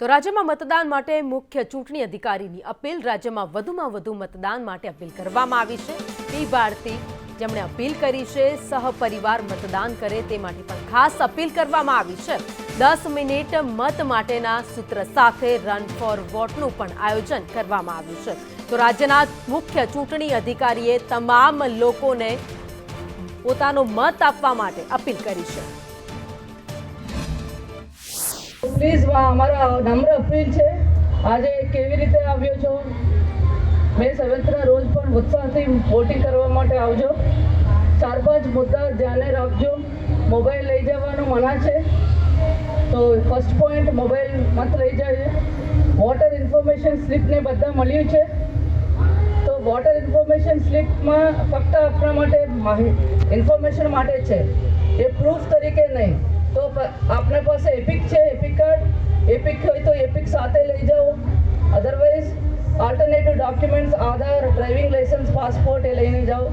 તો રાજ્યમાં મતદાન માટે મુખ્ય ચૂંટણી અધિકારીની અપીલ. રાજ્યમાં વધુમાં વધુ મતદાન માટે અપીલ કરવામાં આવી છે. પી ભારતી, જેમણે અપીલ કરી છે, સહપરિવાર મતદાન કરે તે માટે પણ ખાસ અપીલ કરવામાં આવી છે. દસ મિનિટ મત માટેના સૂત્ર સાથે રન ફોર વોટનું પણ આયોજન કરવામાં આવ્યું છે. તો રાજ્યના મુખ્ય ચૂંટણી અધિકારીએ તમામ લોકોને પોતાનો મત આપવા માટે અપીલ કરી છે. પ્લીઝ અમારા નમ્ર અપીલ છે. આજે કેવી રીતે આવ્યો છો? બે સેવન્થના રોજ પણ ઉત્સાહથી વોટિંગ કરવા માટે આવજો. ચાર પાંચ મુદ્દા ધ્યાને રાખજો. મોબાઈલ લઈ જવાનું મના છે. તો ફર્સ્ટ પોઈન્ટ મોબાઈલ મત લઈ જાય વોટર ઇન્ફોર્મેશન સ્લીપને બધા મળ્યું છે. તો વોટર ઇન્ફોર્મેશન સ્લીપમાં ફક્ત આપણા માટે ઇન્ફોર્મેશન માટે છે. એ તો પાસે એપિક છે એપિક કાર્ડ એપિક હોય તો એપિક સાથે લઈ જાઓ. Otherwise alternative documents Aadhaar driving licence passport એ લઈને જાઓ.